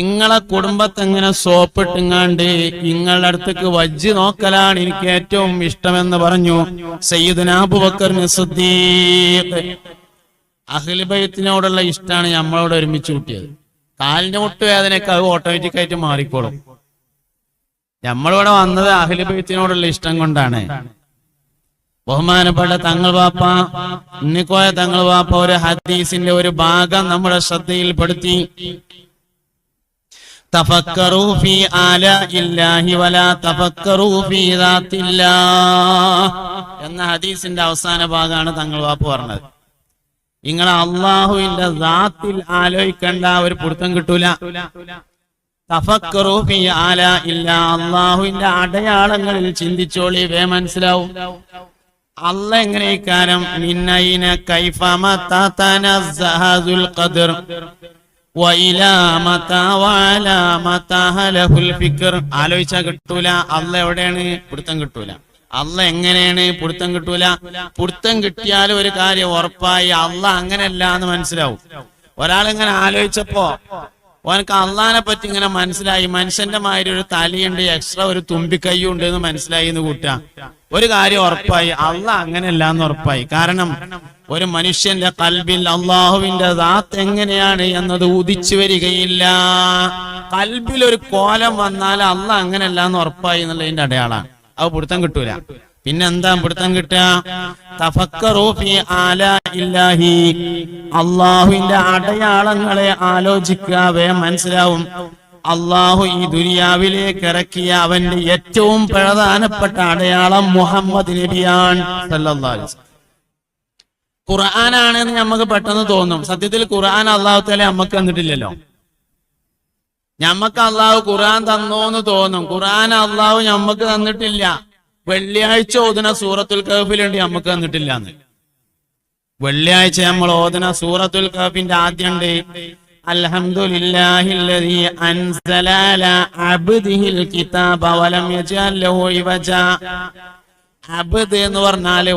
ഇങ്ങളെ കുടുംബത്തെങ്ങനെ സോപ്പിട്ടിങ്ങാണ്ട് ഇങ്ങളുടെ അടുത്തേക്ക് വജ്ജ് നോക്കലാണ് എനിക്ക് ഏറ്റവും ഇഷ്ടമെന്ന് പറഞ്ഞു സയ്യിദുന അബൂബക്കർ സിദ്ദീഖ്. ഇഷ്ടമാണ് നമ്മളോട് ഒരുമിച്ച് കൂട്ടിയത്. കാലിന്റെ മുട്ടുവേദനയൊക്കെ അത് ഓട്ടോമാറ്റിക് ആയിട്ട് മാറിക്കോളും. നമ്മളിവിടെ വന്നത് അഖിൽബയത്തിനോടുള്ള ഇഷ്ടം കൊണ്ടാണ്. ബഹുമാനപ്പെട്ട തങ്ങൾ വാപ്പ ഉണ്ണിക്കോയ തങ്ങൾ വാപ്പ ഒരു ഹദീസിന്റെ ഒരു ഭാഗം നമ്മുടെ ശ്രദ്ധയിൽപ്പെടുത്തി. എന്ന ഹദീസിന്റെ അവസാന ഭാഗമാണ് തങ്ങൾ വാപ്പ് പറഞ്ഞത്. നിങ്ങൾ അള്ളാഹുവിന്റെ ദാത്തിൽ ആലോചിക്കേണ്ട ഒരു പൊടുത്തം കിട്ടൂല. തഫക്കറൂ ഫീ ആലാഇല്ല അള്ളാഹുവിന്റെ അടയാളങ്ങളിൽ ചിന്തിച്ചോളി വേ മനസ്സിലാവും. അല്ല എങ്ങനെ ഇക്കാരം ഖദർ. ആലോചിച്ചാ കിട്ടൂല. അല്ല എവിടെയാണ്? പിടുത്തം കിട്ടൂല. അല്ല എങ്ങനെയാണ്? പിടുത്തം കിട്ടൂല. പിടുത്തം കിട്ടിയാൽ ഒരു കാര്യം ഉറപ്പായി. അല്ല അങ്ങനെയല്ല എന്ന് മനസ്സിലാവും. ഒരാളിങ്ങനെ ആലോചിച്ചപ്പോ ഓനക്ക് അള്ളഹാനെ പറ്റി ഇങ്ങനെ മനസ്സിലായി. മനുഷ്യന്റെ മാതിരി ഒരു തലയുണ്ട് എക്സ്ട്രാ ഒരു തുമ്പിക്കൈ ഉണ്ട് എന്ന് മനസ്സിലായി എന്ന് കൂട്ടാ ഒരു കാര്യം ഉറപ്പായി അള്ള അങ്ങനെയല്ല എന്ന് ഉറപ്പായി. കാരണം ഒരു മനുഷ്യന്റെ കൽബിൽ അള്ളാഹുവിന്റെ ദാത്ത് എങ്ങനെയാണ് എന്നത് ഉദിച്ചു വരികയില്ല. കൽബിൽ ഒരു കോലം വന്നാൽ അള്ള അങ്ങനെയല്ല എന്ന് ഉറപ്പായി എന്നുള്ളതിന്റെ അടയാളാണ്. അത് പിടുത്തം കിട്ടൂല. പിന്നെന്താ പിടുത്തം കിട്ടുക? അള്ളാഹുവിന്റെ അടയാളങ്ങളെ ആലോചിക്കുക വേ മനസ്സിലാവും. അള്ളാഹു ഈ ദുനിയാവിലേക്ക് ഇറക്കിയ അവന്റെ ഏറ്റവും പ്രധാനപ്പെട്ട അടയാളം മുഹമ്മദ് നബിയാൻ. ഖുർആനാണെന്ന് നമുക്ക് പെട്ടെന്ന് തോന്നും. സത്യത്തിൽ ഖുർആൻ അള്ളാഹു തല നമുക്ക് തന്നിട്ടില്ലല്ലോ. ഞമ്മക്ക് അള്ളാഹു ഖുർആൻ തന്നോന്ന് തോന്നും. ഖുർആൻ അള്ളാഹു ഞമ്മക്ക് തന്നിട്ടില്ല. വെള്ളിയാഴ്ച ഓതന സൂറത്തുൽ കഹഫിലുണ്ട് നമുക്ക് തന്നിട്ടില്ല എന്ന് വെള്ളിയാഴ്ച നമ്മൾ ഓതന സൂറത്തുൽ കഹഫിന്റെ ആദ്യണ്ട്. അൽഹംദുലില്ലാഹില്ലദീ അൻസല അബ്ദിഹിൽ കിതാബ വലം അബ്ദ് എന്ന്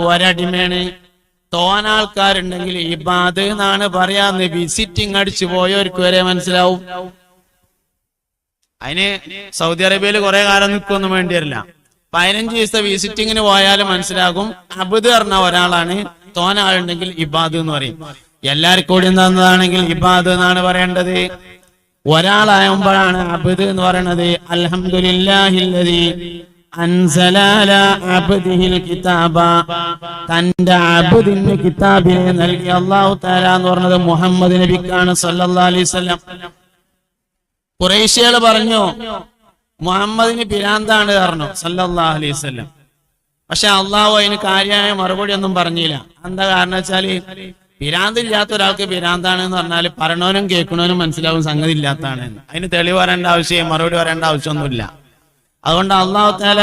ഒരടിമയാണ്. തോനാൾക്കാരുണ്ടെങ്കിൽ ഇബാദ് എന്നാണ് പറയാന്ന് വിസിറ്റിംഗ് അടിച്ചു പോയവർക്ക് വരെ മനസ്സിലാവും. അതിന് സൗദി അറേബ്യയിൽ കുറെ കാലം നിൽക്കൊന്നും വേണ്ടി വരില്ല പതിനഞ്ച് ദിവസത്തെ വിസിറ്റിങ്ങിന് പോയാലും മനസ്സിലാകും. അബുദ് പറഞ്ഞ ഒരാളാണ്. തോന ആളുണ്ടെങ്കിൽ ഇബാദ് എന്ന് പറയും. എല്ലാവർക്കും കൂടി തന്നതാണെങ്കിൽ ഇബാദ് എന്നാണ് പറയേണ്ടത്. ഒരാളായുമ്പോഴാണ് അബുദ് എന്ന് പറയുന്നത് അലഹമുല്ലാഹില്ലതി തന്റെ അബുദിന് കിതാബിനെ നൽകി അള്ളാഹു താല എന്ന് പറഞ്ഞത് മുഹമ്മദ് നബിക്കാണ് സല്ലാ അലൈഹി വസല്ലം. കുറേശ്യകൾ പറഞ്ഞു മുഹമ്മദിന് പിരാന്താണ് പറഞ്ഞു സല്ലല്ലാഹു അലൈഹി വസല്ലം. പക്ഷെ അള്ളാഹു അതിന് കാര്യമായ മറുപടി ഒന്നും പറഞ്ഞില്ല. എന്താ കാരണം വെച്ചാൽ പിരാന്തില്ലാത്ത ഒരാൾക്ക് പിരാന്താണ് എന്ന് പറഞ്ഞാൽ പറയണവനും കേൾക്കണവനും മനസ്സിലാവും സംഗതി ഇല്ലാത്തതാണ്. അതിന് തെളിവ് പറയേണ്ട ആവശ്യം മറുപടി പറയേണ്ട ആവശ്യമൊന്നുമില്ല. അതുകൊണ്ട് അള്ളാഹു താല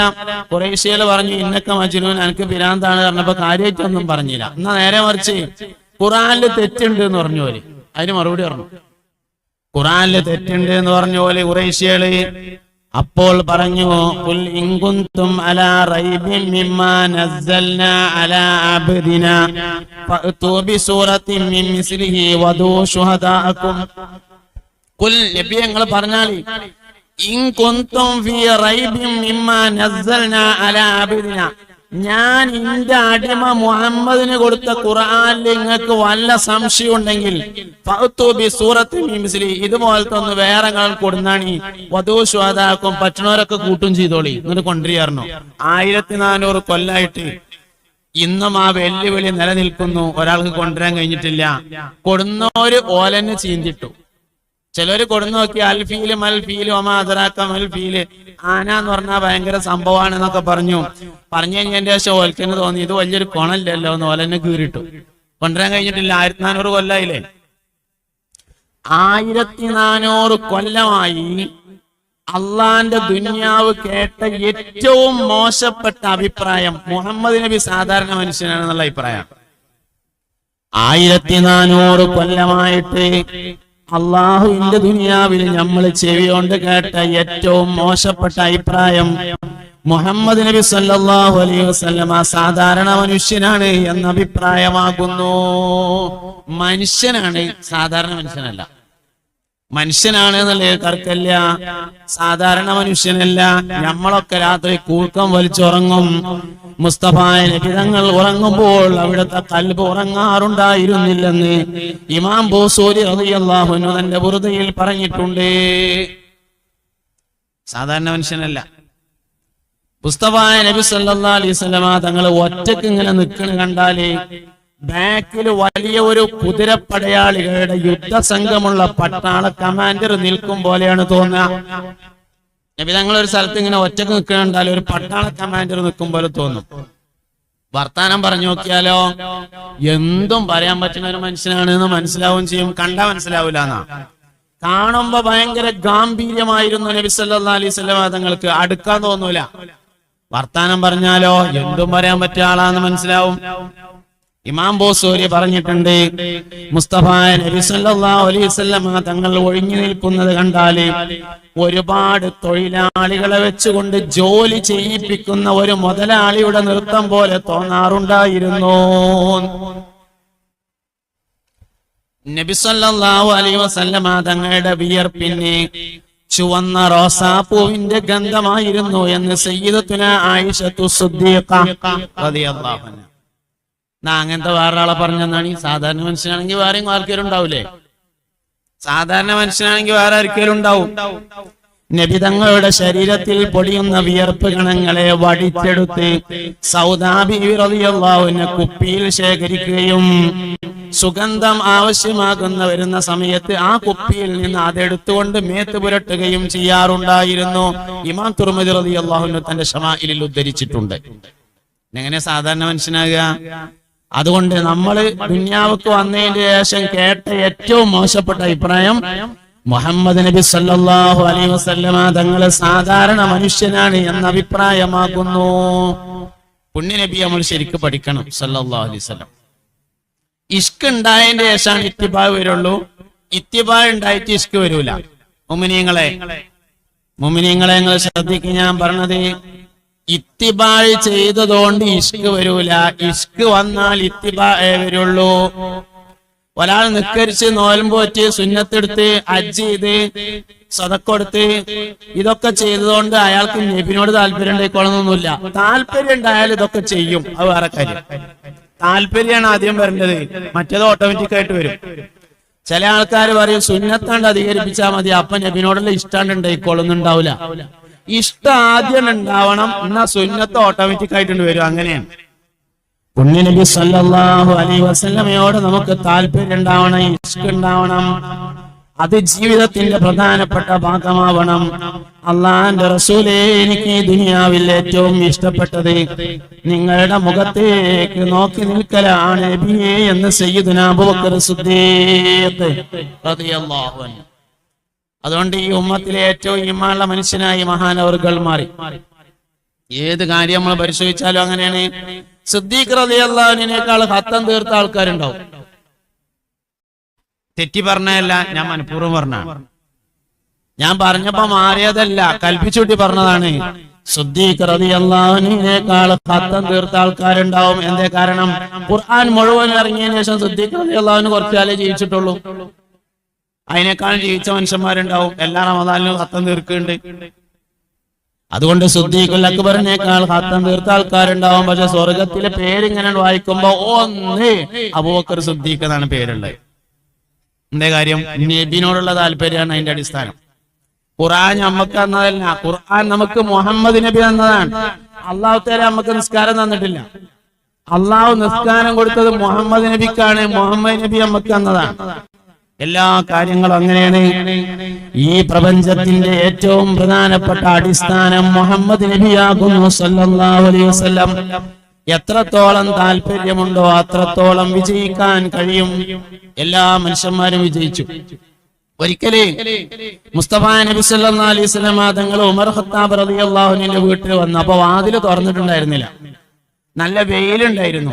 കുറേശ്യയിൽ പറഞ്ഞു ഇന്നൊക്കെ മജ്നൂൻ എനിക്ക് പിരാന്താണ് പറഞ്ഞപ്പോ കാര്യമായിട്ടൊന്നും പറഞ്ഞില്ല. എന്നാ നേരെ മറിച്ച് ഖുറാനിൽ തെറ്റുണ്ട് എന്ന് പറഞ്ഞു പോലെ അതിന് മറുപടി പറഞ്ഞു. ഖുറാനിൽ തെറ്റുണ്ട് എന്ന് പറഞ്ഞ പോലെ കുറേശ്യകൾ അപ്പോൾ പറഞ്ഞു "ഖുൽ ഇൻ കുന്തും അലാ റൈബിൻ മിമ്മാ നസ്സൽനാ അലാ അബ്ദിനാ ഫഅ്തു ബിസൂറത്തിൻ മിൻ മിസ്ലിഹി വദൂ ശുഹദാഅക്കും ഖുൽ നബി ഞങ്ങൾ പറഞ്ഞാൽ ഇൻ കുന്തും ഫീ റൈബിൻ മിമ്മാ നസ്സൽനാ അലാ അബ്ദിനാ. ഞാൻ എന്റെ അടിമ മുഹമ്മദിന് കൊടുത്ത ഖുർആനിൽ നിങ്ങൾക്ക് വല്ല സംശയം ഉണ്ടെങ്കിൽ ഇതുപോലത്തെ ഒന്ന് വേറെ കൊടുന്നാണി. വധു ശ്വാതാക്കും പറ്റണവരൊക്കെ കൂട്ടും ചെയ്തോളി. എന്നിട്ട് കൊണ്ടുവരികയായിരുന്നു. ആയിരത്തി നാനൂറ് കൊല്ലായിട്ട് ഇന്നും ആ വെല്ലുവിളി നിലനിൽക്കുന്നു. ഒരാൾക്ക് കൊണ്ടുവരാൻ കഴിഞ്ഞിട്ടില്ല. കൊടുന്നോര് ഓലന്നെ ചീന്തിട്ടു. ചിലര് കൊടുന്നു നോക്കി അൽഫീൽ മൽഫീൽ ഒമാതറാക്ക മൽഫീൽ ആന എന്ന് പറഞ്ഞാൽ ഭയങ്കര സംഭവമാണ് എന്നൊക്കെ പറഞ്ഞു. പറഞ്ഞു കഴിഞ്ഞതിന്റെ ശേഷം ഓൽക്കന് തോന്നി ഇത് വലിയൊരു കൊണല്ലല്ലോ എന്ന് ഓലന്നെ കീറിട്ടു. കൊണ്ടുവരാൻ കഴിഞ്ഞിട്ടില്ല ആയിരത്തി നാനൂറ് കൊല്ലായില്ലേ? ആയിരത്തി നാനൂറ് കൊല്ലമായി അള്ളാന്റെ ദുന്യാവ് കേട്ട ഏറ്റവും മോശപ്പെട്ട അഭിപ്രായം മുഹമ്മദ് നബി സാധാരണ മനുഷ്യനാണെന്നുള്ള അഭിപ്രായം. ആയിരത്തി നാനൂറ് കൊല്ലമായിട്ട് അള്ളാഹുവിന്റെ ദുനിയാവിൽ നമ്മൾ ചെവി കൊണ്ട് കേട്ട ഏറ്റവും മോശപ്പെട്ട അഭിപ്രായം മുഹമ്മദ് നബി സല്ലാഹു അലൈഹി വസല്ലമ സാധാരണ മനുഷ്യനാണ് എന്ന അഭിപ്രായമാകുന്നു. മനുഷ്യനാണ് സാധാരണ മനുഷ്യനല്ല. മനുഷ്യനാണ് എന്നുള്ള കർക്കല്ല സാധാരണ മനുഷ്യനല്ല. നമ്മളൊക്കെ രാത്രി കൂക്കം വലിച്ചുറങ്ങും. മുസ്തഫായ നബിതങ്ങൾ ഉറങ്ങുമ്പോൾ അവിടുത്തെ കൽബ് ഉറങ്ങാറുണ്ടായിരുന്നില്ലെന്ന് ഇമാം ബോസൂരി റളിയല്ലാഹുവിനു തന്റെ വെറുതയിൽ പറഞ്ഞിട്ടുണ്ട്. സാധാരണ മനുഷ്യനല്ല. മുസ്തഫായ നബി സല്ലാ അലൈഹി തങ്ങൾ ഒറ്റയ്ക്ക് ഇങ്ങനെ നിൽക്കണ കണ്ടാൽ ബാക്കിൽ വലിയ ഒരു കുതിരപ്പടയാളികളുടെ യുദ്ധസംഘമുള്ള പട്ടാള കമാൻഡർ നിൽക്കും പോലെയാണ് തോന്നുക. നബി തങ്ങൾ ഒരു സ്ഥലത്ത് ഇങ്ങനെ ഒറ്റയ്ക്ക് നിൽക്കണുണ്ടാൽ ഒരു പട്ടാള കമാൻഡർ നിൽക്കും പോലെ തോന്നും. വർത്താനം പറഞ്ഞു നോക്കിയാലോ? എന്തും പറയാൻ പറ്റുന്ന ഒരു മനുഷ്യനാണ് എന്ന് മനസ്സിലാവുകയും ചെയ്യും. കണ്ടാ മനസ്സിലാവില്ല എന്നാ. കാണുമ്പോ ഭയങ്കര ഗാംഭീര്യമായിരുന്നു നബി സല്ലല്ലാഹു അലൈഹി വസല്ലമ തങ്ങൾക്ക്. അടുക്കാൻ തോന്നൂല. വർത്താനം പറഞ്ഞാലോ? എന്തും പറയാൻ പറ്റിയ ആളാന്ന് മനസ്സിലാവും. ഇമാം ബോസൂരി പറഞ്ഞിട്ടുണ്ട് മുസ്തഫ നബി സല്ലല്ലാഹു അലൈഹി വസല്ലമ തങ്ങൾ ഒഴിഞ്ഞു നിൽക്കുന്നത് കണ്ടാൽ ഒരുപാട് തൊഴിലാളികളെ വെച്ചുകൊണ്ട് ജോലി ചെയ്യിപ്പിക്കുന്ന ഒരു മുതലാളിയുടെ നൃത്തം പോലെ തോന്നാറുണ്ടായിരുന്നു. നബി സല്ലല്ലാഹു അലൈഹി വസല്ലമ തങ്ങളുടെ വിയർപ്പിന് ചുവന്ന റോസാപ്പൂവിന്റെ ഗന്ധമായിരുന്നു എന്ന് സയ്യിദത്തുന ആയിഷത്തു സുദ്ദീഖ് റളിയല്ലാഹു അൻഹ. നാ അങ്ങനത്തെ വേറെ ആളെ പറഞ്ഞെന്നാണ്. ഈ സാധാരണ മനുഷ്യനാണെങ്കിൽ വേറെയും ആർക്കെങ്കിലും ഉണ്ടാവൂലേ സാധാരണ മനുഷ്യനാണെങ്കിൽ വേറെ ആർക്കെങ്കിലും ഉണ്ടാവും. നബിതങ്ങളുടെ ശരീരത്തിൽ പൊടിയുന്ന വിയർപ്പ് ഗണങ്ങളെ വടിച്ചെടുത്ത് സൗദാബി റളിയല്ലാഹുവിനെ കുപ്പിയിൽ ശേഖരിക്കുകയും സുഗന്ധം ആവശ്യമാകുന്ന വരുന്ന സമയത്ത് ആ കുപ്പിയിൽ നിന്ന് അതെടുത്തുകൊണ്ട് മേത്ത് പുരട്ടുകയും ചെയ്യാറുണ്ടായിരുന്നു. ഇമാം തുർമതി റളിയല്ലാഹുവിന് തന്റെ ഷമായിലിൽ ഉദ്ധരിച്ചിട്ടുണ്ട്. എങ്ങനെ സാധാരണ മനുഷ്യനാകുക? അതുകൊണ്ട് നമ്മൾ ദുന്യാവക്ക് വന്നതിന് ശേഷം കേട്ട ഏറ്റവും മോശപ്പെട്ട അഭിപ്രായം മുഹമ്മദ് നബി സല്ലാഹു അലൈഹി വസല്ലമ തങ്ങൾ സാധാരണ മനുഷ്യനാണ് എന്ന അഭിപ്രായമാകുന്നു. പുണ്യ നബി നമ്മൾ ശരിക്കും പഠിക്കണം സല്ലാഹു അലൈഹി വസല്ലം. ഇഷ്ക് ഉണ്ടായതിന്റെ ശേഷമാണ് ഇത്തിബാ വരുള്ളൂ. ഇത്തിബാ ഉണ്ടായിട്ട് ഇഷ്ക് വരൂല. മുമിനിയങ്ങളെ മുമിനിയങ്ങളെ നിങ്ങൾ ശ്രദ്ധിക്കുക ഞാൻ പറഞ്ഞത് ഇത്തിബാഴ് ചെയ്തതുകൊണ്ട് ഇഷ്ക് വരൂല. ഇഷ്ക് വന്നാൽ ഇത്തിബാ വരുള്ളൂ. ഒരാൾ നിക്കരിച്ച് നോലമ്പോറ്റ് സുന്നത്തെടുത്ത് അജ്ജ് ചെയ്ത് സതക്കൊടുത്ത് ഇതൊക്കെ ചെയ്തതുകൊണ്ട് അയാൾക്ക് നബിനോട് താല്പര്യം ഉണ്ടായിക്കോളണമെന്നൊന്നുമില്ല. താല്പര്യം ഉണ്ടായാൽ ഇതൊക്കെ ചെയ്യും. അത് വേറെ കാര്യം. താല്പര്യമാണ് ആദ്യം വരേണ്ടത്. മറ്റേത് ഓട്ടോമാറ്റിക് ആയിട്ട് വരും. ചില ആൾക്കാർ പറയും സുന്നത്താണ്ട് അധികരിപ്പിച്ചാൽ മതി. അപ്പൊ നബിനോടുള്ള ഇഷ്ടാണ്ട് ഉണ്ടായിക്കോളുന്നുണ്ടാവില്ല ഇഷ്ടം ആദ്യം ഉണ്ടാവണം. എന്നാ സുന്നത്ത് ഓട്ടോമാറ്റിക് ആയിട്ടുണ്ട് വരും. അങ്ങനെയാണ്. പുണ്യനബി സല്ലാഹു അലൈഹി വസല്ലമയോട് നമുക്ക് താല്പര്യം ഉണ്ടാവണം ഇഷ്ടം ഉണ്ടാവണം. അത് ജീവിതത്തിന്റെ പ്രധാനപ്പെട്ട ഭാഗമാവണം. അള്ളാന്റെ റസൂലേ എനിക്ക് ദുനിയാവിൽ ഏറ്റവും ഇഷ്ടപ്പെട്ടത് നിങ്ങളുടെ മുഖത്തേക്ക് നോക്കി നിൽക്കലാണ് എന്ന് ചെയ്യുന്ന അതുകൊണ്ട് ഈ ഉമ്മത്തിലെ ഏറ്റവും ഇമ്മാനുള്ള മനുഷ്യനായി മഹാനവർകൾ മാറി. ഏത് കാര്യം നമ്മൾ പരിശോധിച്ചാലും അങ്ങനെയാണ്. സിദ്ദീഖ് ഹത്തം തീർത്ത ആൾക്കാരുണ്ടാവും. തെറ്റി പറഞ്ഞതല്ല ഞാൻ മനഃപൂർവം പറഞ്ഞ ഞാൻ പറഞ്ഞപ്പോ മാറിയതല്ല കൽപ്പിച്ചുട്ടി പറഞ്ഞതാണ്. സിദ്ദീഖ് ഹത്തം തീർത്ത ആൾക്കാരുണ്ടാവും. എന്തേ കാരണം? ഖുർആൻ മുഴുവൻ ഇറങ്ങിയതിനു ശേഷം സിദ്ദീഖ് റളിയല്ലാഹുവിന് കുറച്ചാലേ ജീവിച്ചിട്ടുള്ളൂ. അതിനേക്കാളും ജീവിച്ച മനുഷ്യന്മാരുണ്ടാവും. എല്ലാ റമദാനിലും ഹത്തം തീർക്കുന്നുണ്ട്. അതുകൊണ്ട് സുദ്ദീഖുൽ അക്ബറിനേക്കാൾ ഹത്തം തീർത്ത ആൾക്കാരുണ്ടാവും. പക്ഷെ സ്വർഗത്തിലെ പേരിങ്ങനെ വായിക്കുമ്പോ ഒന്ന് അബൂബക്കർ സുദ്ദീഖ് എന്നാണ് പേരുള്ളത്. എന്തേ കാര്യം? നബിനോടുള്ള താല്പര്യമാണ് അതിന്റെ അടിസ്ഥാനം. ഖുർആൻ നമുക്ക് തന്നതല്ല. ഖുർആൻ നമുക്ക് മുഹമ്മദ് നബി തന്നതാണ്. അള്ളാഹു തേരെ നമുക്ക് നിസ്കാരം തന്നിട്ടില്ല. അള്ളാഹു നിസ്കാരം കൊടുത്തത് മുഹമ്മദ് നബിക്കാണ്. മുഹമ്മദ് നബി നമുക്ക് തന്നതാണ്. എല്ലാ കാര്യങ്ങളും അങ്ങനെയാണ്. ഈ പ്രപഞ്ചത്തിന്റെ ഏറ്റവും പ്രധാനപ്പെട്ട അടിസ്ഥാനം മുഹമ്മദ് നബിയാകുന്നു സല്ലല്ലാഹു അലൈഹി വസല്ലം. എത്രത്തോളം താല്പര്യമുണ്ടോ അത്രത്തോളം വിജയിക്കാൻ കഴിയും. എല്ലാ മനുഷ്യന്മാരും വിജയിച്ചു. ഒരിക്കലേ മുസ്തഫ നബി സല്ലല്ലാഹു അലൈഹി തങ്ങൾ ഉമർ ഖത്താബ് റളിയല്ലാഹുവിന്റെ വീട്ടിൽ വന്നു. അപ്പൊ വാതിൽ തുറന്നിട്ടുണ്ടായിരുന്നില്ല. നല്ല വെയിലുണ്ടായിരുന്നു.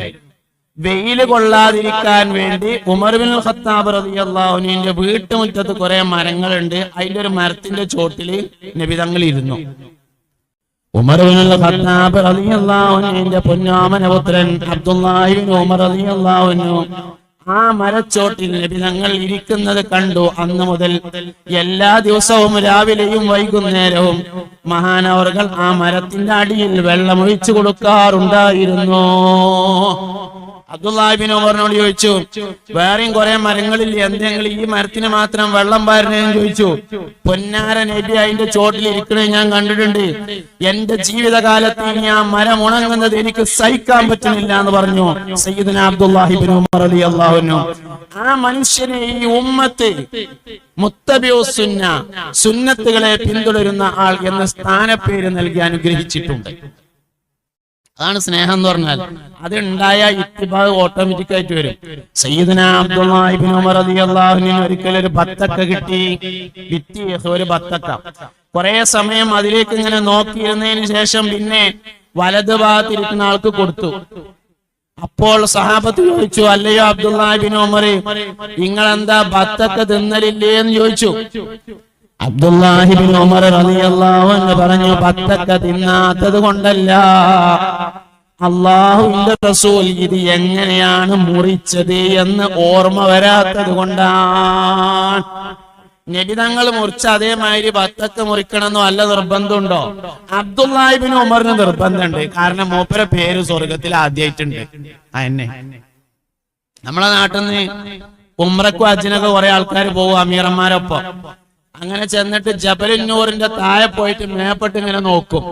വെയിൽ കൊള്ളാതിരിക്കാൻ വേണ്ടി ഉമർബിൻ ഖത്താബ് റളിയല്ലാഹുവിന്റെ വീട്ടുമുറ്റത്ത് കുറെ മരങ്ങളുണ്ട്. അതിന്റെ ഒരു മരത്തിന്റെ ചോട്ടിൽ നബി തങ്ങൾ ഇരുന്നു. Umar bin Khattab bin Umar ആ മരച്ചോട്ടിൽ നബി തങ്ങൾ ഇരിക്കുന്നത് കണ്ടു. അന്ന് മുതൽ എല്ലാ ദിവസവും രാവിലെയും വൈകുന്നേരവും മഹാനവർകൾ ആ മരത്തിന്റെ അടിയിൽ വെള്ളമൊഴിച്ചു കൊടുക്കാറുണ്ടായിരുന്നു. അബ്ദുല്ലാഹിബിൻ ചോദിച്ചു വേറെയും കുറെ മരങ്ങളിൽ എന്തെങ്കിലും ഈ മരത്തിന് മാത്രം വെള്ളം പാരുന്നതെന്ന് ചോദിച്ചു. പൊന്നാര നബി അതിന്റെ ചോട്ടിൽ ഇരിക്കണേ ഞാൻ കണ്ടിട്ടുണ്ട്. എന്റെ ജീവിതകാലത്ത് ഇനി ആ മരം ഉണങ്ങുന്നത് എനിക്ക് സഹിക്കാൻ പറ്റുന്നില്ല എന്ന് പറഞ്ഞു. സയ്യിദിന അബ്ദുല്ലാഹിബിൻ ഉമർ അള്ളാഹുനു ആ മനുഷ്യനെ ഈ ഉമ്മത്ത് മുത്തബിയോ സുന്ന സുന്നത്തുകളെ പിന്തുടരുന്ന ആൾ എന്ന സ്ഥാനപ്പേര് നൽകി അനുഗ്രഹിച്ചിട്ടുണ്ട്. അതാണ് സ്നേഹം എന്ന് പറഞ്ഞാൽ. അത് ഉണ്ടായ ഇത്തിബാഗ് ഓട്ടോമാറ്റിക് ആയിട്ട് വരും. സയ്യിദന അബ്ദുല്ലാഹിബിൻ ഉമർ ഒരിക്കൽ ഒരു ബത്തക്ക കിട്ടി. വിറ്റി ഒരു ബത്തക്ക. കുറെ സമയം അതിലേക്ക് ഇങ്ങനെ നോക്കിയിരുന്നതിന് ശേഷം പിന്നെ വലത് ഭാഗത്തിരിക്കുന്ന ആൾക്ക് കൊടുത്തു. അപ്പോൾ സഹാബത്ത് ചോദിച്ചു അല്ലയോ അബ്ദുല്ലാഹിബിൻ ഉമർ നിങ്ങൾ എന്താ ബത്തക്ക തിന്നലില്ലേ? എന്ന് ചോദിച്ചു. അബ്ദുല്ലാഹിബിൻ ഉമർ റളിയല്ലാഹു അൻഹു പറഞ്ഞു ബത്തക്ക തിന്നാത്തത് കൊണ്ടല്ല. അള്ളാഹുവിന്റെ റസൂൽ ഇത് എങ്ങനെയാണ് മുറിച്ചത് എന്ന് ഓർമ്മ വരാത്തത് കൊണ്ടാണ്. ഞെടിതങ്ങൾ മുറിച്ച അതേമാതിരി ബത്തക്ക മുറിക്കണമെന്നോ അല്ല നിർബന്ധമുണ്ടോ? അബ്ദുല്ലാഹിബിൻ ഉമറിന് നിർബന്ധമുണ്ട്. കാരണം മൂപ്പര പേര് സ്വർഗത്തിൽ ആദ്യമായിട്ടുണ്ട് അതന്നെ നമ്മളെ നാട്ടിൽ നിന്ന് ഉമ്രക്കും അജിനൊക്കെ കുറെ ആൾക്കാർ പോകും അമീറന്മാരൊപ്പം. അങ്ങനെ ചെന്നിട്ട് ജബലിന്നൂറിന്റെ താഴെ പോയിട്ട് മേപ്പെട്ട് ഇങ്ങനെ നോക്കും.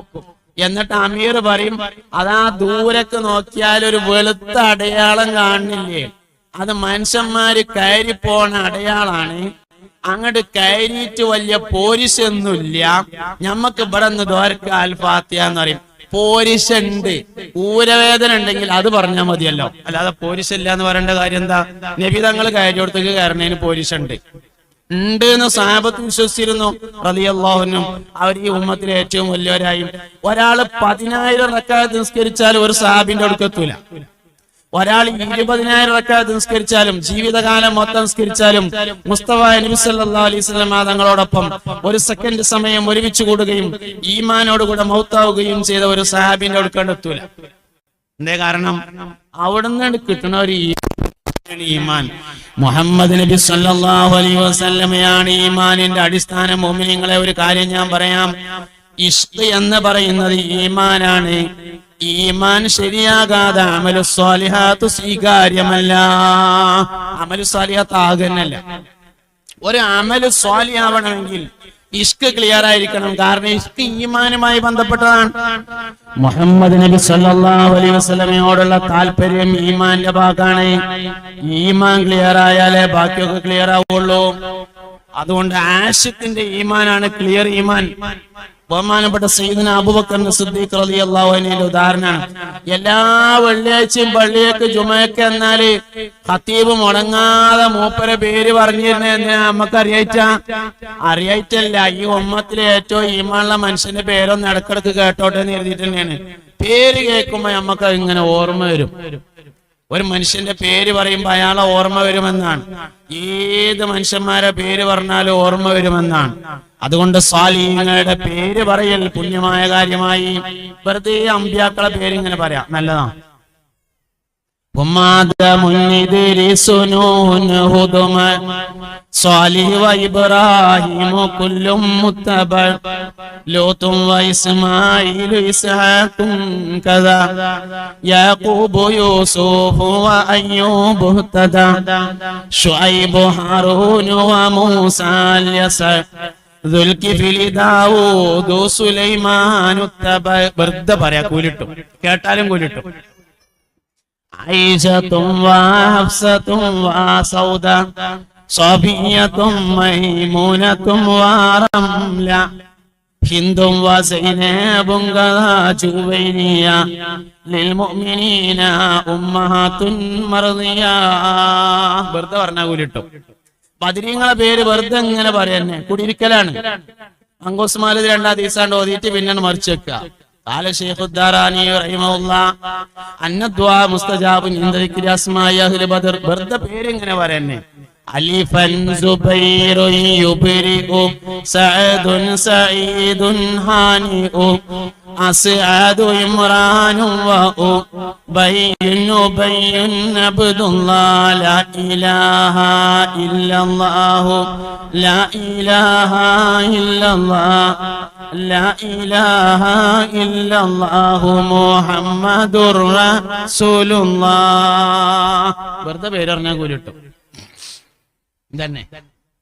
എന്നിട്ട് അമീർ പറയും അതാ ദൂരക്ക് നോക്കിയാൽ ഒരു വെളുത്ത അടയാളം കാണില്ലേ? അത് മനുഷ്യന്മാര് കയറി പോണ അടയാളാണ്. അങ്ങോട്ട് കയറിയിട്ട് വലിയ പോരിശൊന്നുമില്ല. ഞമ്മക്ക് ഇവിടെ നിന്ന് ദോരക്ക് അൽഫാത്തിയ എന്ന് പറയും. പോരിശ ഉണ്ട് ഊരവേദന ഉണ്ടെങ്കിൽ അത് പറഞ്ഞാൽ മതിയല്ലോ. അല്ലാതെ പോരിശ ഇല്ല എന്ന് പറയേണ്ട കാര്യം എന്താ? നബി തങ്ങൾ കയറിയോടത്തേക്ക് കയറുന്നതിന് പോരിശ ഉണ്ട് ഉണ്ട് എന്ന് സാഹബത്ത് വിശ്വസിച്ചിരുന്നു റലിയല്ലാഹുനും അവർ ഈ ഉമ്മത്തിലെ ഏറ്റവും വലിയവരായും. ഒരാൾ പതിനായിരം റക്കാത്ത് നിസ്കരിച്ചാൽ ഒരു സാബിന്റെ അടുക്കത്തൂല ഒരാൾ ഇരുപതിനായിരം റക്കാത്ത് നിസ്കരിച്ചാലും ജീവിതകാലം മൊത്തം നിസ്കരിച്ചാലും മുസ്തഫ നബി വസല്ലം തങ്ങളോടൊപ്പം ഒരു സെക്കൻഡ് സമയം ഒരുമിച്ച് കൂടുകയും ഈമാനോട് ഈമാനോടുകൂടെ മൗത്താവുകയും ചെയ്ത ഒരു സഹാബിന്റെ അടുക്കണ്ടെത്തൂല എന്തേ കാരണം? അവിടുന്ന് കിട്ടുന്ന ഒരു ഈ- ഈമാൻ. മുഹമ്മദ് നബി സല്ലല്ലാഹു അലൈഹി വസല്ലമയാണ് ഈമാനിന്റെ അടിസ്ഥാന. മോമിനിങ്ങളെ ഒരു കാര്യം ഞാൻ പറയാം. ഇഷ്ക് എന്ന് പറയുന്നത് ഈമാനാണ്. ഈമാൻ ശരിയാകാതെ അമലു സ്വാലിഹാത്ത് സ്വീകാര്യമല്ല. അമലു സ്വാലിഹാത്ത് ആകുന്നല്ല. ഒരു അമലു സ്വാലിയാവണമെങ്കിൽ ഇഷ്ക് ക്ലിയർ ആയിരിക്കണം കാരണം ഇഷ്ക് ഈമാനുമായി ബന്ധപ്പെട്ടതാണ്. മുഹമ്മദ് നബി സല്ലല്ലാഹു അലൈഹി വസല്ലമയോടുള്ള താല്പര്യം ഈമാന്റെ ഭാഗമാണ് ഈമാൻ ക്ലിയർ ആയാലേ ബാക്കിയൊക്കെ ക്ലിയർ ആവുള്ളൂ അതുകൊണ്ട് ആഷിഖിന്റെ ഈമാനാണ് ക്ലിയർ ഈമാൻ. ബഹുമാനപ്പെട്ട സയ്യിദിന അബൂബക്കർ സിദ്ദീഖ് റളിയല്ലാഹു അൻഹുവിന്റെ ഉദാഹരണമാണ്. എല്ലാ വെള്ളിയാഴ്ചയും പള്ളിയൊക്കെ ജുമയൊക്കെ എന്നാൽ ഹത്തീബ് മുടങ്ങാതെ മൂപ്പരെ പേര് പറഞ്ഞിരുന്ന എന്തിനാ നമുക്ക് അറിയായിട്ട അറിയായിട്ടല്ല ഈ ഒമ്മത്തിലെ ഏറ്റവും ഈമാനുള്ള മനുഷ്യന്റെ പേരൊന്ന് ഇടക്കിടക്ക് കേട്ടോട്ടെ എന്ന് എഴുതിയിട്ട് തന്നെയാണ് പേര് കേൾക്കുമ്പോ നമുക്ക് ഇങ്ങനെ ഓർമ്മ വരും. ഒരു മനുഷ്യന്റെ പേര് പറയുമ്പോ അയാളെ ഓർമ്മ വരുമെന്നാണ്. ഏത് മനുഷ്യന്മാരെ പേര് പറഞ്ഞാലും ഓർമ്മ വരുമെന്നാണ്. അതുകൊണ്ട് സ്വാലിങ്ങളുടെ പേര് പറയൽ പുണ്യമായ കാര്യമായി. വെറുതെ അമ്പ്യാക്കളെ പേരിങ്ങനെ പറയാ. നല്ലതാ. ൂബ് വെറുതെ പറയാ കൂലിട്ടും. കേട്ടാലും കൂലിട്ടും ും. വാ ഹഫ്സത്തും വാ സൗദ. വാ റംല. ഹിന്ദും മർദിയ. വെറുതെ പറഞ്ഞ കൂലിട്ടും. ബദരീങ്ങളെ പേര് വെറുതെ ഇങ്ങനെ പറയുന്നേ കുടിയിരിക്കലാണ് അങ്കോസ്മാലത് രണ്ടാം ദിവസം ഓതിയിട്ട് പിന്നെ മറിച്ച് വെക്കുക قال شيخ الداراني رحمه الله أن الدعاء مستجاب عند ذكر أسماء أهل بدر برد പേര് ഇങ്ങനെ പറയുന്നേ ألفا زبير يبرئ سعد سعيد هانئ أسعد إمران وأبين بين عبد الله لا إله إلا الله لا إله إلا الله لا إله إلا الله محمد رسول الله വെറുതെ പേര് പറഞ്ഞാൽ കൂലിട്ടു തന്നെ.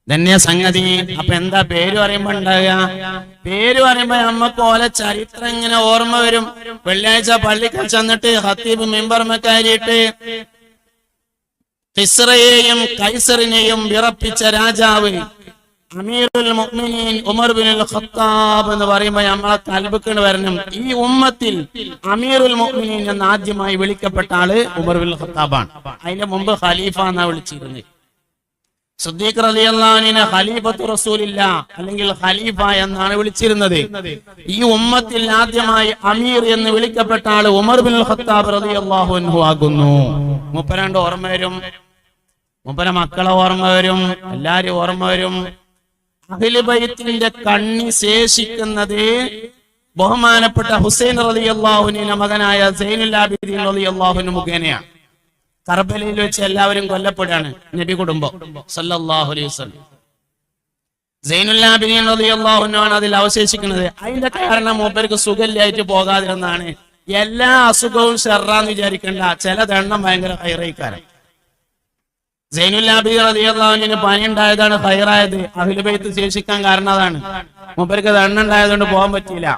തന്നെ സംഗതി. അപ്പൊ എന്താ പേര് പറയുമ്പോ ഉണ്ടാകുക പേര് പറയുമ്പോ നമ്മക്ക് ഓലെ ചരിത്രം ഇങ്ങനെ ഓർമ്മ വരും. വെള്ളിയാഴ്ച പള്ളിക്കൽ ചെന്നിട്ട് ഹത്തീബ് മെമ്പർമക്കാരിയിട്ട് ഹിസ്രയെയും കൈസറിനെയും വിറപ്പിച്ച രാജാവ് അമീറുൽ മുഅ്മിനീൻ ഉമർ ബിൻ ഖത്താബ് എന്ന് പറയുമ്പോൾ നമ്മളെ കൽബിക്കണ് വരണം. ഈ ഉമ്മത്തിൽ അമീറുൽ മുഅ്മിനീൻ എന്ന് ആദ്യമായി വിളിക്കപ്പെട്ട ആൾ ഉമർ ബിൻ ഖത്താബാണ്. അതിന്റെ മുമ്പ് ഖലീഫ എന്നാ വിളിച്ചിരുന്നത്. സുദ്ദീഖ് റളിയല്ലാഹുവിനെ ഖലീഫത്തു റസൂലില്ല അല്ലെങ്കിൽ ഖലീഫ എന്നാണ് വിളിച്ചിരുന്നത്. ഈ ഉമ്മത്തിൽ ആദ്യമായി അമീർ എന്ന് വിളിക്കപ്പെട്ട ആൾ ഉമർ ബിൻ ഖത്താബ് റളിയല്ലാഹു അൻഹു ആകുന്നു. മുപ്പരണ്ട് ഓർമ്മ വരും. മുപ്പര മക്കളെ ഓർമ്മ വരും. എല്ലാരും ഓർമ്മ വരും. അഖിലുബൈത്തിന്റെ കണ്ണി ശേഷിക്കുന്നത് ബഹുമാനപ്പെട്ട ഹുസൈൻ റളിയല്ലാഹുവിന്റെ മകനായ സൈനുൽ ആബിദീൻ റളിയല്ലാഹുവിന് മുഖേനയാണ്. കർബലയിൽ വെച്ച് എല്ലാവരും കൊല്ലപ്പെടുകയാണ് നബി കുടുംബം. സല്ലല്ലാഹു അലൈഹി അതിൽ അവശേഷിക്കുന്നത്. അതിന്റെ കാരണം മൂപ്പർക്ക് സുഖമില്ലായിട്ട് പോകാതിരുന്നാണ് എല്ലാ അസുഖവും ഷെറാന്ന് വിചാരിക്കണ്ട. ചില ദണ്ണം ഭയങ്കര ഹൈറൈക്കാരൻ സൈനുല്ലാബി റളിയല്ലാഹുവിന് പനി ഉണ്ടായതാണ് ഹൈറായത്. അഖിലുബൈത്ത് ശേഷിക്കാൻ കാരണം അതാണ്. മൂപ്പർക്ക് ദണ്ണം ഉണ്ടായതുകൊണ്ട് പോകാൻ പറ്റിയില്ല.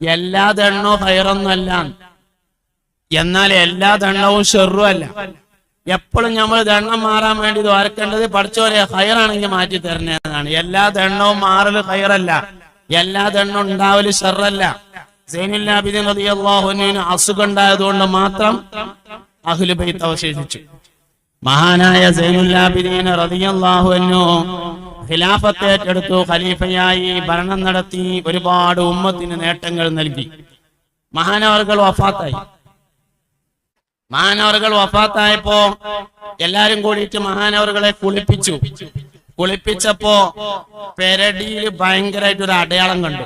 എല്ലാ ദണ്ണവും ഹൈറൊന്നുമല്ല. എന്നാൽ എല്ലാ ദണ്ണവും ഷെറും അല്ല. എപ്പോഴും നമ്മൾ ദണ്ണം മാറാൻ വേണ്ടി ദ്വാരക്കേണ്ടത് പഠിച്ചോരെ ഹയറാണെങ്കിൽ മാറ്റി തരണേന്നാണ് എല്ലാ ദണ്ണവും മാറൽ ഹയറല്ല എല്ലാ ദണ്ണവും ഉണ്ടാവൽ ഷെറല്ല സൈനുല്ലാബിദിൻ ഉണ്ടായതുകൊണ്ട് മാത്രം അഹ്ലുബൈത്ത് അവശേഷിച്ചു. മഹാനായ സൈനുല്ലാബിദീൻ റളിയല്ലാഹു അൻഹു ഖിലാഫത്ത് ഏറ്റെടുത്തു. ഖലീഫയായി ഭരണം നടത്തി ഒരുപാട് ഉമ്മത്തിന് നേട്ടങ്ങൾ നൽകി. മഹാനവർകൾ വഫാത്തായി. മഹാനവറുകൾ വഫാത്തായപ്പോ എല്ലാരും കൂടിയിട്ട് മഹാനവറുകളെ കുളിപ്പിച്ചു. കുളിപ്പിച്ചപ്പോ പെരടിയിൽ ഭയങ്കരമായിട്ട് ഒരു അടയാളം കണ്ടു.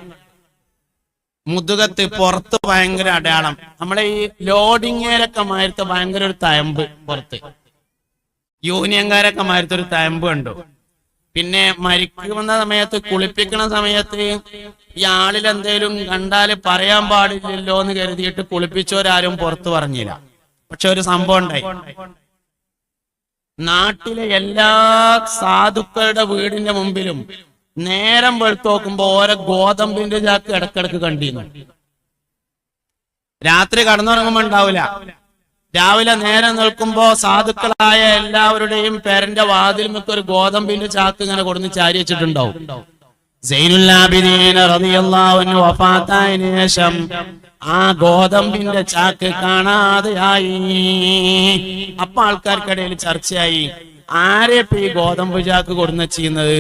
മുതുകത്ത് പുറത്ത് ഭയങ്കര അടയാളം. നമ്മളെ ഈ ലോഡിങ്ങേലൊക്കെ മാരുത്ത ഭയങ്കര ഒരു തയമ്പ് പുറത്ത്. യൂണിയൻകാരൊക്കെ മാരത്തെ ഒരു തയമ്പ് കണ്ടു. പിന്നെ മരിക്കുന്ന സമയത്ത് കുളിപ്പിക്കുന്ന സമയത്ത് ഈ ആളിൽ എന്തേലും കണ്ടാൽ പറയാൻ പാടില്ലല്ലോ എന്ന് കരുതിയിട്ട് കുളിപ്പിച്ചവരാരും പുറത്ത് പറഞ്ഞില്ല. പക്ഷെ ഒരു സംഭവം ഉണ്ടായി. നാട്ടിലെ എല്ലാ സാധുക്കളുടെ വീടിന്റെ മുമ്പിലും നേരം വെളുത്ത് നോക്കുമ്പോ ഓരോ ഗോതമ്പിന്റെ ചാക്ക് ഇടക്കിടക്ക് കണ്ടിരുന്നു. രാത്രി കടന്നുറങ്ങുമ്പോ ഉണ്ടാവില്ല. രാവിലെ നേരം നിൽക്കുമ്പോ സാധുക്കളായ എല്ലാവരുടെയും പേരന്റെ വാതിൽമൊക്കെ ഒരു ഗോതമ്പിന്റെ ചാക്ക് ഇങ്ങനെ കൊടുന്ന് ചാരി വെച്ചിട്ടുണ്ടാവും. ശേഷം ആ ഗോതമ്പിന്റെ ചാക്ക് കാണാതെയായി. അപ്പൊ ആൾക്കാർക്കിടയിൽ ചർച്ചയായി. ആരെ ഈ ഗോതമ്പ് ചാക്ക് കൊടുന്ന ചെയ്യുന്നത്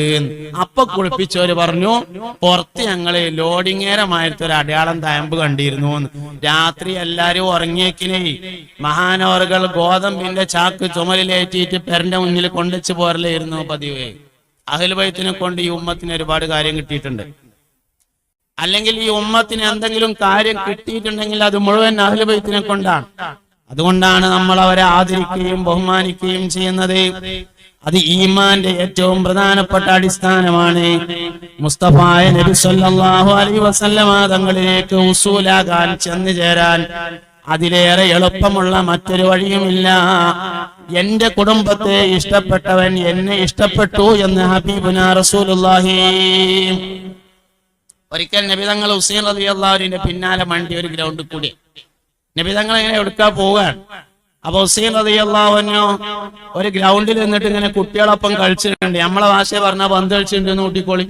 അപ്പൊ കുളിപ്പിച്ചവര് പറഞ്ഞു പുറത്ത് ഞങ്ങൾ ലോഡിങ്ങേരമായിട്ട് ഒരു അടയാളം തയമ്പ് കണ്ടിരുന്നു. രാത്രി എല്ലാരും ഉറങ്ങിയേക്കിനെ. മഹാനോറുകൾ ഗോതമ്പിന്റെ ചാക്ക് ചുമലിലേറ്റിട്ട് പെരന്റെ മുന്നിൽ കൊണ്ടുവച്ച് പോരലായിരുന്നു പതിവ്. അഹൽബൈത്തിനെ കൊണ്ട് ഈ ഉമ്മത്തിന് ഒരുപാട് കാര്യം കിട്ടിയിട്ടുണ്ട്. അല്ലെങ്കിൽ ഈ ഉമ്മത്തിന് എന്തെങ്കിലും കാര്യം കിട്ടിയിട്ടുണ്ടെങ്കിൽ അത് മുഴുവൻ അഹ്ലുബൈത്തിനെ കൊണ്ടാണ്. അതുകൊണ്ടാണ് നമ്മൾ അവരെ ആദരിക്കുകയും ബഹുമാനിക്കുകയും ചെയ്യുന്നത്. അത് ഈമാന്റെ ഏറ്റവും പ്രധാനപ്പെട്ട അടിസ്ഥാനമാണ്. മുസ്തഫായ നബി സല്ലല്ലാഹു അലൈഹി വസല്ലമ തങ്ങളിലേക്ക് ഉസൂലാകാൻ ചെന്നു ചേരാൻ അതിലേറെ എളുപ്പമുള്ള മറ്റൊരു വഴിയുമില്ല. എന്റെ കുടുംബത്തെ ഇഷ്ടപ്പെട്ടവൻ എന്നെ ഇഷ്ടപ്പെട്ടു എന്ന് ഹബീബുന റസൂലുള്ളാഹി. ഒരിക്കൽ നബിതങ്ങൾ ഹുസൈൻ അലി അള്ളാഹുവിന്റെ പിന്നാലെ മണ്ടി ഒരു ഗ്രൗണ്ടിൽ കൂടി. നബിതങ്ങൾ ഇങ്ങനെ എടുക്കാൻ പോവുകയാണ്? അപ്പൊ ഹുസൈൻ അലി അള്ളാഹുവിനോ ഒരു ഗ്രൗണ്ടിൽ നിന്നിട്ട് ഇങ്ങനെ കുട്ടികളൊപ്പം കളിച്ചിട്ടുണ്ട്. നമ്മളെ ഭാഷ പറഞ്ഞ പന്ത് കളിച്ചിട്ടുണ്ട് കൂട്ടിക്കോളി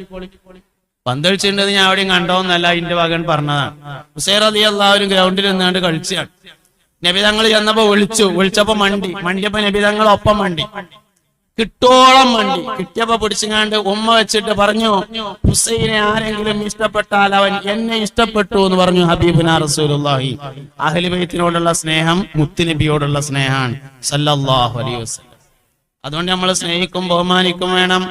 കളിച്ചിട്ടുണ്ട് ഞാൻ അവിടെയും കണ്ടോന്നല്ല അതിന്റെ വകൻ പറഞ്ഞതാണ്. ഹുസൈർ അലി എല്ലാവരും ഗ്രൗണ്ടിൽ നിന്നാണ്ട് കളിച്ചാണ് നബിതങ്ങൾ ചെന്നപ്പോ വിളിച്ചു. വിളിച്ചപ്പോ മണ്ടി. മണ്ടിയപ്പോ നബിതങ്ങൾ ഒപ്പം മണ്ടി. കിട്ടോളം മണ്ടി. കിട്ടിയപ്പോ പിടിച്ചുങ്ങാണ്ട് ഉമ്മ വെച്ചിട്ട് പറഞ്ഞു ഹുസൈനെ ആരെങ്കിലും ഇഷ്ടപ്പെട്ടാൽ അവൻ എന്നെ ഇഷ്ടപ്പെട്ടു എന്ന് പറഞ്ഞു ഹബീബുന അഹ്ലുബൈത്തിനോടുള്ള സ്നേഹം മുത്തുനബിയോടുള്ള സ്നേഹമാണ്. സല്ലല്ലാഹു അലൈഹി വസല്ലം. അതുകൊണ്ട് നമ്മൾ സ്നേഹിക്കും ബഹുമാനിക്കും വേണം.